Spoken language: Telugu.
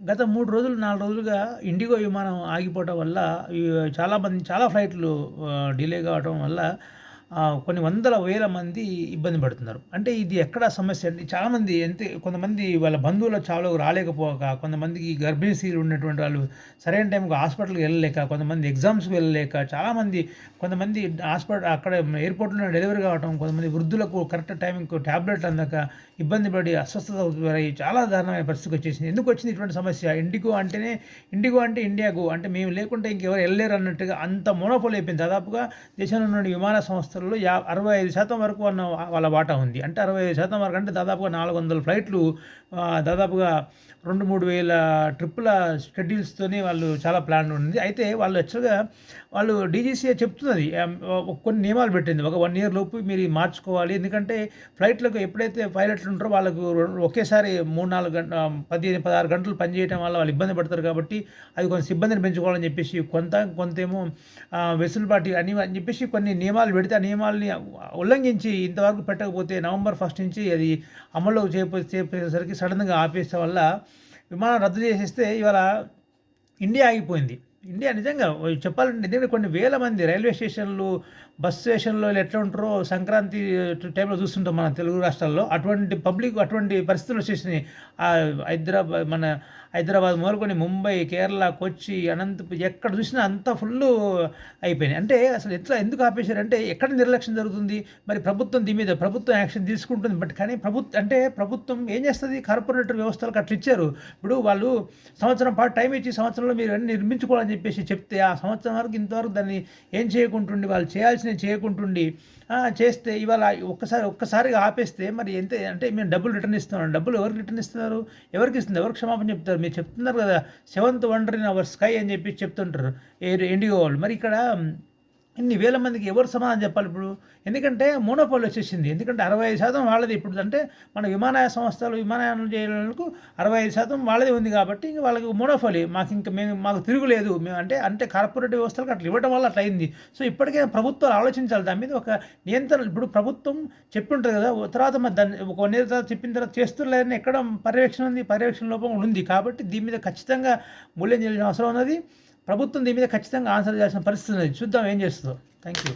గత మూడు రోజులు నాలుగు రోజులుగా ఇండిగో విమానం ఆగిపోవటం వల్ల చాలామంది చాలా ఫ్లైట్లు డిలే కావటం వల్ల కొన్ని వందల వేల మంది ఇబ్బంది పడుతున్నారు. అంటే ఇది ఎక్కడ సమస్య? అంటే చాలామంది ఎంత కొంతమంది వాళ్ళ బంధువుల చావులకు రాలేకపోక కొంతమందికి గర్భిణీ ఉన్నటువంటి వాళ్ళు సరైన టైంకి హాస్పిటల్కి వెళ్ళలేక కొంతమంది ఎగ్జామ్స్కి వెళ్ళలేక చాలామంది కొంతమంది హాస్పిటల్ అక్కడ ఎయిర్పోర్ట్లో డెలివరీ కావటం కొంతమంది వృద్ధులకు కరెక్ట్ టైంకి ట్యాబ్లెట్లు అందక ఇబ్బంది పడి అస్వస్థత గురై చాలా దారుణమైన పరిస్థితికి వచ్చేసింది. ఎందుకు వచ్చింది ఇటువంటి సమస్య? ఇండిగో అంటేనే ఇండిగో అంటే ఇండియాకు అంటే మేము లేకుంటే ఇంకెవరు వెళ్ళలేరు అన్నట్టుగా అంత మోనోపోల్ అయిపోయింది దాదాపుగా దేశంలో ఉన్న విమాన సంస్థలు సంస్థల్లో యా అరవై ఐదు శాతం వరకు అన్న వాళ్ళ వాటా ఉంది. అంటే అరవై ఐదు శాతం వరకు అంటే దాదాపుగా నాలుగు వందల ఫ్లైట్లు దాదాపుగా రెండు మూడు వేల ట్రిప్పుల షెడ్యూల్స్తోనే వాళ్ళు చాలా ప్లాన్ ఉంది. అయితే వాళ్ళు యాక్చువల్గా వాళ్ళు డీజీసీఏ చెప్తున్నది కొన్ని నియమాలు పెట్టింది. ఒక వన్ ఇయర్ లోపు మీరు మార్చుకోవాలి. ఎందుకంటే ఫ్లైట్లకు ఎప్పుడైతే పైలట్లు ఉంటారో వాళ్ళకు ఒకేసారి మూడు నాలుగు గంట పదిహేను పదహారు గంటలు పనిచేయడం వల్ల వాళ్ళు ఇబ్బంది పడతారు కాబట్టి అది కొంత సిబ్బందిని పెంచుకోవాలని చెప్పేసి కొంత కొంతేమో వెసులుబాటు అని అని చెప్పేసి కొన్ని నియమాలు పెడితే ఆ నియమాల్ని ఉల్లంఘించి ఇంతవరకు పెట్టకపోతే నవంబర్ ఫస్ట్ నుంచి అది అమల్లో చేయపో చేపేసరికి సడన్గా ఆపేసే వల్ల విమానం రద్దు చేసేస్తే ఇవాళ ఇండియా ఆగిపోయింది. ఇండియా నిజంగా చెప్పాలంటే ఎందుకంటే కొన్ని వేల మంది రైల్వే స్టేషన్లు బస్ స్టేషన్లో ఎట్లా ఉంటారో సంక్రాంతి టైంలో చూస్తుంటాం మన తెలుగు రాష్ట్రాల్లో. అటువంటి పబ్లిక్ అటువంటి పరిస్థితులు వచ్చేసినాయి. హైదరాబాద్ మన హైదరాబాద్ మొదలుకొని ముంబై కేరళ కొచ్చి అనంతపూర్ ఎక్కడ చూసినా అంతా ఫుల్ అయిపోయినాయి. అంటే అసలు ఎట్లా ఎందుకు ఆపేశారంటే ఎక్కడ నిర్లక్ష్యం జరుగుతుంది? మరి ప్రభుత్వం దీని మీద ప్రభుత్వం యాక్షన్ తీసుకుంటుంది. బట్ కానీ ప్రభుత్వం అంటే ప్రభుత్వం ఏం చేస్తుంది? కార్పొరేటర్ వ్యవస్థలకు అట్లా ఇచ్చారు. ఇప్పుడు వాళ్ళు సంవత్సరం పాటు టైం ఇచ్చి సంవత్సరంలో మీరు అన్ని నిర్మించుకోవాలని చెప్పేసి చెప్తే ఆ సంవత్సరం వరకు ఇంతవరకు దాన్ని ఏం చేయకుంటుండి వాళ్ళు చేయాల్సినవి చేయకుంటుండి చేస్తే ఇవాళ ఒక్కసారి ఒక్కసారిగా ఆపేస్తే మరి ఎంత అంటే మేము డబ్బులు రిటర్న్ ఇస్తున్నాం. డబ్బులు ఎవరికి రిటర్న్ ఇస్తున్నారు? ఎవరికి ఇస్తుంది ఎవరికి క్షమాపణ చెప్తారు? మీరు చెప్తున్నారు కదా seventh wonder in our sky అని చెప్పి చెప్తుంటారు. ఎయిర్ ఇండిగో వాళ్ళు. మరి ఇక్కడ ఇన్ని వేల మందికి ఎవరు సమాధానం చెప్పాలి ఇప్పుడు? ఎందుకంటే మోనోపాల్ వచ్చేసింది. ఎందుకంటే అరవై ఐదు శాతం వాళ్ళది ఇప్పుడు. అంటే మన విమానయాన సంస్థలు విమానయానం చేయడానికి అరవై ఐదు శాతం వాళ్ళది ఉంది కాబట్టి ఇంక వాళ్ళకి మోనోపాలి. మాకు ఇంకా మేము మాకు తిరుగులేదు మేము అంటే అంటే కార్పొరేట్ వ్యవస్థలకు అట్లా ఇవ్వడం వల్ల అట్లా అయింది. సో ఇప్పటికైనా ప్రభుత్వాలు ఆలోచించాలి. దాని మీద ఒక నియంత్రణ ఇప్పుడు ప్రభుత్వం చెప్పి ఉంటుంది కదా తర్వాత మరి దాన్ని ఒక వన్ ఇయర్ తర్వాత చెప్పిన తర్వాత చేస్తులేదని ఎక్కడ పర్యవేక్షణ ఉంది? పర్యవేక్షణ లోపం ఉంది. కాబట్టి దీని మీద ఖచ్చితంగా మూల్యం చేయాల్సిన అవసరం ఉన్నది. ప్రభుత్వం దీని మీద ఖచ్చితంగా ఆన్సర్ చేయాల్సిన పరిస్థితి ఉంది చూద్దాం ఏం చేస్తుందో. Thank you